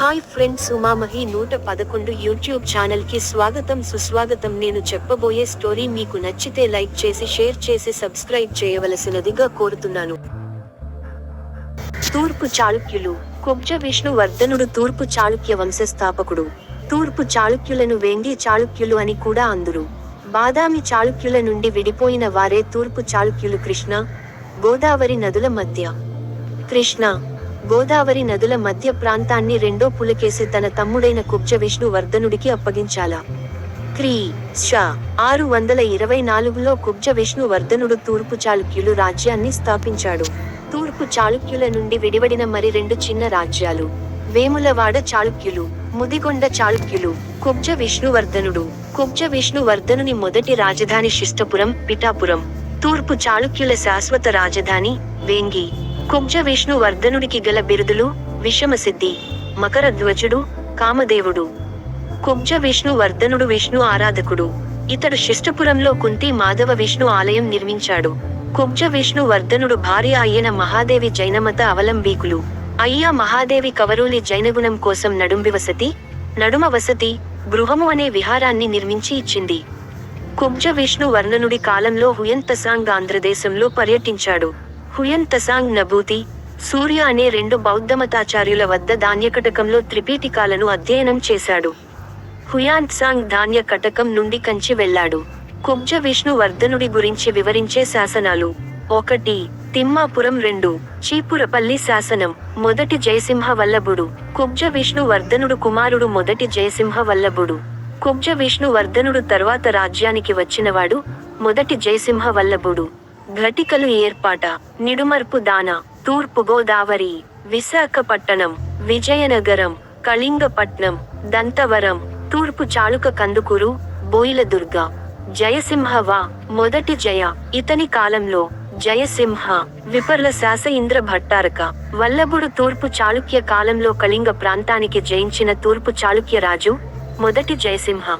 Hi friends ఉమామహి నూట పదకొండు YouTube ఛానల్కి స్వాగతం సుస్వాగతం. నేను చెప్పబోయే స్టోరీ మీకు నచ్చితే లైక్ చేసి షేర్ చేసి సబ్స్క్రైబ్ చేయవలసినదిగా కోరుతున్నాను. తూర్పు చాళుక్యులు. కుబ్జ విష్ణువర్ధనుడు తూర్పు చాళుక్య వంశస్థాపకుడు. తూర్పు చాళుక్యులను వేంగి చాళుక్యులు అని కూడా అందురు. బాదామి చాళుక్యుల నుండి విడిపోయిన వారే తూర్పు చాళుక్యులు కృష్ణ గోదావరి నదుల మధ్య. కృష్ణ గోదావరి నదుల మధ్య ప్రాంతాన్ని రెండో పులకేసి తన తమ్ముడైన కుబ్జ విష్ణువర్ధనుడికి అప్పగించాలా. క్రీ. షా. ఆరు వందల ఇరవై నాలుగులో కుబ్జ విష్ణువర్ధనుడు తూర్పు చాళుక్యులు రాజ్యాన్ని స్థాపించాడు. తూర్పు చాళుక్యుల నుండి విడివడిన మరి రెండు చిన్న రాజ్యాలు. వేములవాడ చాళుక్యులు ముదిగొండ చాళుక్యులు కుబ్జ విష్ణువర్ధనుడు కుబ్జ విష్ణువర్ధనుని మొదటి రాజధాని శిష్టపురం పిఠాపురం. తూర్పు చాళుక్యుల శాశ్వత రాజధాని వేంగి. కుబ్జ విష్ణువర్ధనుడికి గల బిరుదులు విషమసిద్ధి మకరధ్వజుడు కామదేవుడు. కుబ్జ విష్ణువర్ధనుడు విష్ణు ఆరాధకుడు. ఇతడు శిష్టపురంలో కుంతి మాధవ విష్ణు ఆలయం నిర్మించాడు. కుబ్జ విష్ణువర్ధనుడు భార్య అయిన మహాదేవి జైనమత అవలంబీకులు. అయ్యా మహాదేవి కవరూలి జైనగుణం కోసం నడుంబి వసతి నడుమ వసతి గృహము అనే విహారాన్ని నిర్మించి ఇచ్చింది. కుబ్జ విష్ణు వర్ణనుడి కాలంలో హుయంతసాంగ్ ఆంధ్రదేశంలో పర్యటించాడు. హుయన్ తసాంగ్ నభూతి సూర్య అనే రెండు బౌద్ధమతాచార్యుల వద్ద ధాన్యకటకంలో త్రిపీఠికాలను అధ్యయనం చేశాడు. హుయాన్ సాంగ్ ధాన్య కటకం నుండి కంచి వెళ్ళాడు. కుబ్జ విష్ణు వర్ధనుడి గురించి వివరించే శాసనాలు. ఒకటి తిమ్మాపురం రెండు చీపురపల్లి శాసనం మొదటి జయసింహ వల్లభుడు కుబ్జ విష్ణు వర్ధనుడు కుమారుడు మొదటి జయసింహ వల్లభుడు కుబ్జ విష్ణు వర్ధనుడు తర్వాత రాజ్యానికి వచ్చినవాడు మొదటి జయసింహ వల్లభుడు ఘటికలు ఏర్పాట నిడుమర్పు దాన తూర్పు గోదావరి విశాఖపట్టణం విజయనగరం కళింగపట్నం దంతవరం తూర్పు చాళుక కందుకూరు బోయిలదుర్గ. జయసింహవా మొదటి జయ. ఇతని కాలంలో జయసింహ విపర్ల శాస ఇంద్ర భట్టారక. వల్లభుడు తూర్పు చాళుక్య కాలంలో కళింగ ప్రాంతానికి జయించిన తూర్పు చాళుక్య రాజు మొదటి జయసింహ.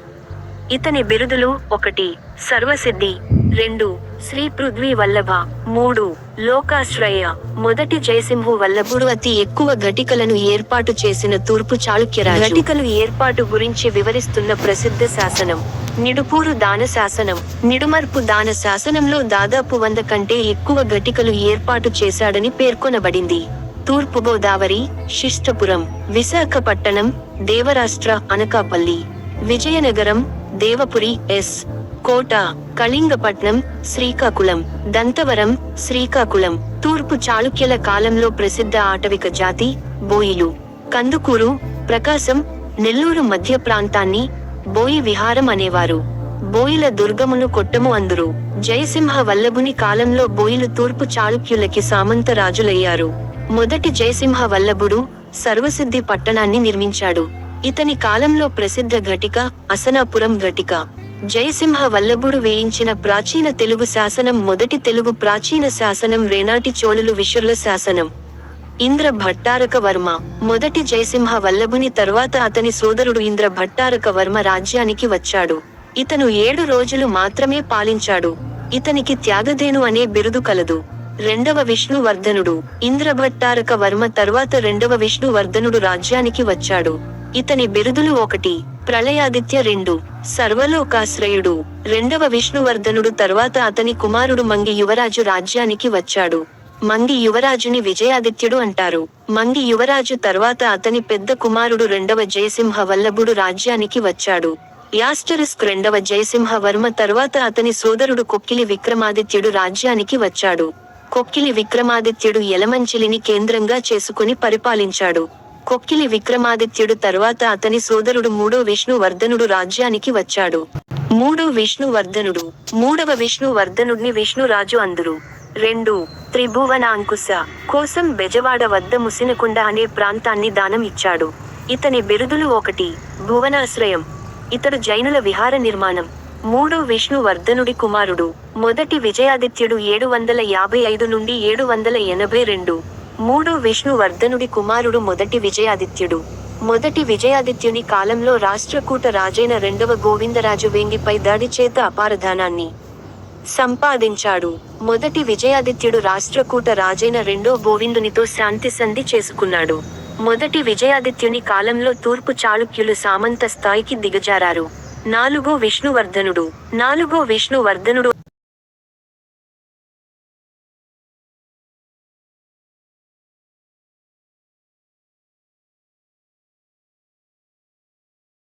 ఇతని బిరుదులు ఒకటి సర్వసిద్ధి రెండు శ్రీ పృథ్వీ వల్లభ. మూడు లోకాశ్రయ. మొదటి జయసింహు వల్లభుడు అతి ఎక్కువ ఘటికలను ఏర్పాటు చేసిన తూర్పు చాళుక్యరాజు. ఘటికలు ఏర్పాటు గురించి వివరిస్తున్న ప్రసిద్ధ శాసనం. నిడుపూరు దాన శాసనం. నిడుమర్పు దాన శాసనంలో దాదాపు వంద కంటే ఎక్కువ ఘటికలు ఏర్పాటు చేశాడని పేర్కొనబడింది. తూర్పు గోదావరి శిష్టపురం విశాఖపట్టణం దేవరాష్ట్ర అనకాపల్లి. విజయనగరం దేవపురి ఎస్. కోట కళింగపట్నం శ్రీకాకుళం దంతవరం శ్రీకాకుళం. తూర్పు చాళుక్యుల కాలంలో ప్రసిద్ధ ఆటవిక జాతి బోయిలు. కందుకూరు ప్రకాశం నెల్లూరు మధ్య ప్రాంతాన్ని బోయి విహారం అనేవారు. బోయిల దుర్గమును కొట్టము అందురు. జయసింహ వల్లభుని కాలంలో బోయిలు తూర్పు చాళుక్యులకి సామంత రాజులయ్యారు. మొదటి జయసింహ వల్లభుడు సర్వసిద్ధి పట్టణాన్ని నిర్మించాడు. ఇతని కాలంలో ప్రసిద్ధ ఘటిక అసనాపురం ఘటిక. జయసింహ వల్లభుడు వేయించిన ప్రాచీన తెలుగు శాసనం మొదటి తెలుగు ప్రాచీన శాసనం రేనాటి చోళులు విషుర్ల శాసనం. ఇంద్ర భట్టారక వర్మ. మొదటి జయసింహ వల్లభుని తర్వాత అతని సోదరుడు ఇంద్ర భట్టారక వర్మ రాజ్యానికి వచ్చాడు. ఇతను ఏడు రోజులు మాత్రమే పాలించాడు. ఇతనికి త్యాగధేను అనే బిరుదు కలదు. రెండవ విష్ణువర్ధనుడు. ఇంద్రభట్టారక వర్మ తర్వాత రెండవ విష్ణువర్ధనుడు రాజ్యానికి వచ్చాడు. ఇతని బిరుదులు ఒకటి ప్రళయాదిత్య రెండు. సర్వలోకాశ్రయుడు. రెండవ విష్ణువర్ధనుడు తర్వాత అతని కుమారుడు మంగి యువరాజు రాజ్యానికి వచ్చాడు. మంగి యువరాజుని విజయాదిత్యుడు అంటారు. మంగి యువరాజు తర్వాత అతని పెద్ద కుమారుడు రెండవ జయసింహ వల్లభుడు రాజ్యానికి వచ్చాడు. యాస్టరిస్క్ రెండవ జయసింహ వర్మ తర్వాత అతని సోదరుడు కొక్కిలి విక్రమాదిత్యుడు రాజ్యానికి వచ్చాడు. కొక్కిలి విక్రమాదిత్యుడు యలమంచిలిని కేంద్రంగా చేసుకుని పరిపాలించాడు. కొక్కిలి విక్రమాదిత్యుడు తరువాత అతని సోదరుడు మూడో విష్ణువర్ధనుడు రాజ్యానికి వచ్చాడు. మూడో విష్ణువర్ధనుడు మూడవ విష్ణువర్ధనుడిని విష్ణురాజు అందురు. రెండు త్రిభువన అంకుశ కోసం బెజవాడ వద్ద ముసినకుండ అనే ప్రాంతాన్ని దానం ఇచ్చాడు. ఇతని బిరుదులు ఒకటి భువనాశ్రయం. ఇతడు జైనుల విహార నిర్మాణం. మూడో విష్ణువర్ధనుడి కుమారుడు మొదటి విజయాదిత్యుడు ఏడు వందల యాభై ఐదు నుండి ఏడు వందల ఎనభై రెండు. మూడో విష్ణువర్ధనుడి కుమారుడు మొదటి విజయాదిత్యుడు. మొదటి విజయాదిత్యుని కాలంలో రాష్ట్రకూట రాజైన రెండవ గోవిందరాజు వేంగిపై దాడి చేత అపారధానాన్ని సంపాదించాడు. మొదటి విజయాదిత్యుడు రాష్ట్రకూట రాజైన రెండో గోవిందునితో శాంతి సంధి చేసుకున్నాడు. మొదటి విజయాదిత్యుని కాలంలో తూర్పు చాళుక్యులు సామంత స్థాయికి దిగజారారు. నాలుగో విష్ణువర్ధనుడు. నాలుగో విష్ణువర్ధనుడు